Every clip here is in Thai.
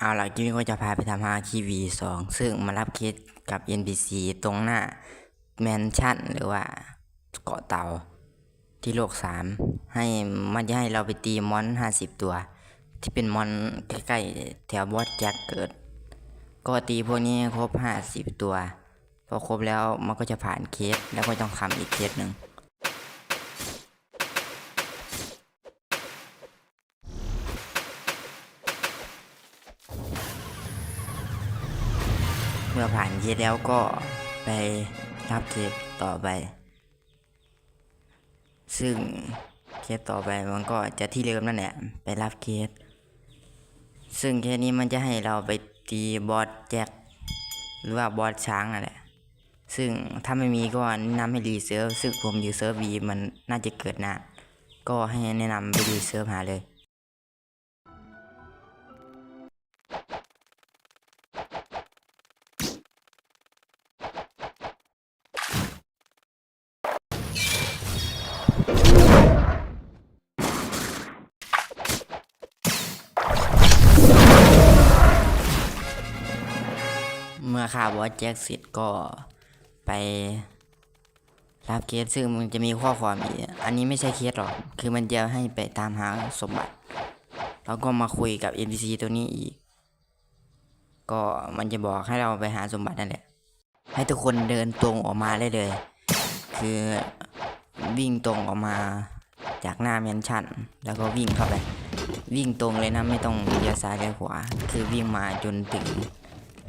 เอาล่ะคลิปนี้ก็จะพาไปทำฮาคีวีสองซึ่งมารับเคสกับ NPC ตรงหน้าแมนชั่นหรือว่าเกาะเต่าที่โลกสามให้มันจะให้เราไปตีมอนห้าสิบตัว ที่เป็นมอนใกล้ๆ แถวบอสแจ็คเกิด ก็ตีพวกนี้ครบห้าสิบตัว พอครบแล้วมันก็จะผ่านเคสแล้วก็ต้องทำอีกเคสหนึ่ง มื่อผ่านเคสแล้วก็ไปรับเคสต่อไป ซึ่งเคสต่อไปมันก็จะที่เดิมนั่นแหละไปรับเคส ซึ่งเคสนี้มันจะให้เราไปตีบอสแจ็คหรือว่าบอสช้างนั่นแหละ ซึ่งถ้าไม่มีก็แนะนำให้รีเซิร์ฟซึ่งผมอยู่เซิร์ฟวีมันน่าจะเกิดนานก็ให้แนะนำไปรีเซิร์ฟหาเลย เมื่อข่าวบอสแจ็คเสร็จก็ไปรับเคสซึ่งมันจะมีข้อความอีกอันนี้ไม่ใช่เคสหรอก คือมันจะให้ไปตามหาสมบัติ แล้วก็มาคุยกับ NPC ตัวนี้อีก ก็มันจะบอกให้เราไปหาสมบัตินั่นแหละ ให้ทุกคนเดินตรงออกมาได้เลย คือวิ่งตรงออกมาจากหน้าแมนชั่น แล้วก็วิ่งเข้าไป วิ่งตรงเลยนะไม่ต้องเลี้ยวซ้ายเลี้ยวขวา คือวิ่งมาจนถึง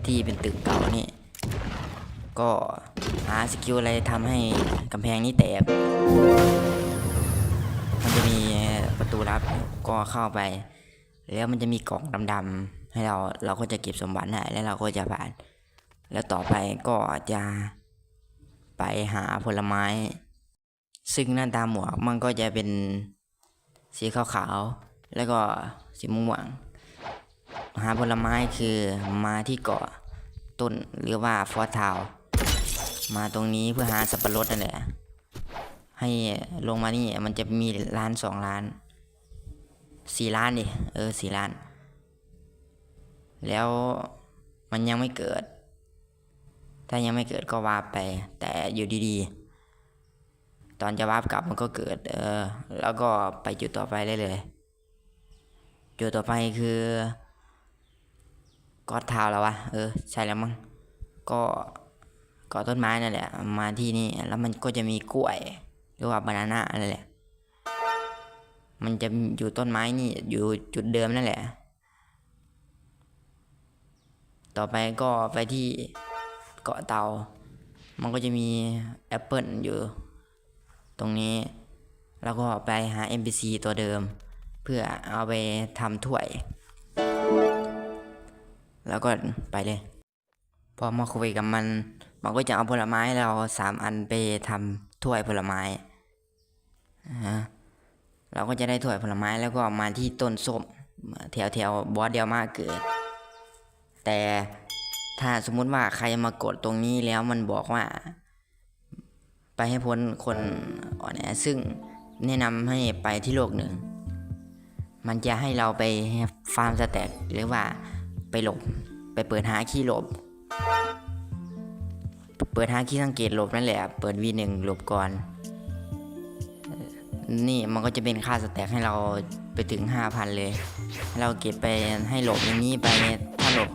ที่เป็นตึกเก่านี่ ก็หาสกิลอะไรทำให้กำแพงนี้แตก มันจะมีประตูลับก็เข้าไป แล้วมันจะมีกล่องดำๆให้เราเราก็จะเก็บสมบัติได้แล้วเราก็จะผ่าน แล้วต่อไปก็จะไปหาผลไม้ ซึ่งหน้าตาหมวกมันก็จะเป็นสีขาวๆแล้วก็สีม่วง หาผลไม้คือมาที่เกาะต้นหรือว่าฟอสทาวมาตรงนี้เพื่อหาสับปะรดนั่นแหละให้ลงมานี่มันจะมีร้านสองร้านสี่ร้านดิเออสี่ร้าน แล้วมันยังไม่เกิด ถ้ายังไม่เกิดก็วาร์ปไป แต่อยู่ดีๆ ตอนจะวาร์ปกลับมันก็เกิด เออ แล้วก็ไปจุดต่อไปได้เลย จุดต่อไปคือ ก็ทาวแล้ววะเออใช่แล้วมั้งก็เกาะต้นไม้นั่นแหละ มาที่นี่แล้วมันก็จะมีกล้วย หรือว่าบานาน่าอะไรแหละ มันจะอยู่ต้นไม้นี่อยู่จุดเดิมนั่นแหละ ต่อไปก็ไปที่เกาะเตา มันก็จะมีแอปเปิลอยู่ ตรงนี้ แล้วก็ไปหา NPC ตัวเดิม เพื่อเอาไปทำถ้วย แล้วก็ไปเลย พอมาคุยกับมัน มันก็จะเอาผลไม้เราสามอันไปทำถ้วยผลไม้ฮะเราก็จะได้ถ้วยผลไม้แล้วก็มาที่ต้นส้มแถวแถวบอสเดียวมาเกิด แต่ถ้าสมมุติว่าใครมากดตรงนี้แล้วมันบอกว่า ไปให้พ้นคนอ่อนแอซึ่งแนะนำให้ไปที่โลกหนึ่ง มันจะให้เราไปฟาร์มสแต็กหรือว่า ไปหลบ ไปเปิดหาขี้หลบ เปิดหาขี้สังเกตหลบนั่นแหละ เปิด V1 หลบก่อนเอ่อนี่มันก็จะเป็นค่าสแต็กให้เราไปถึง 5,000 เลยให้เราเก็บไปให้หลบอย่างนี้ไปถ้าหลบ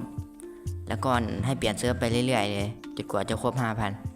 แล้วก็ให้เปลี่ยนเซิร์ฟไปเรื่อยๆเลยจนกว่าจะครบ 5,000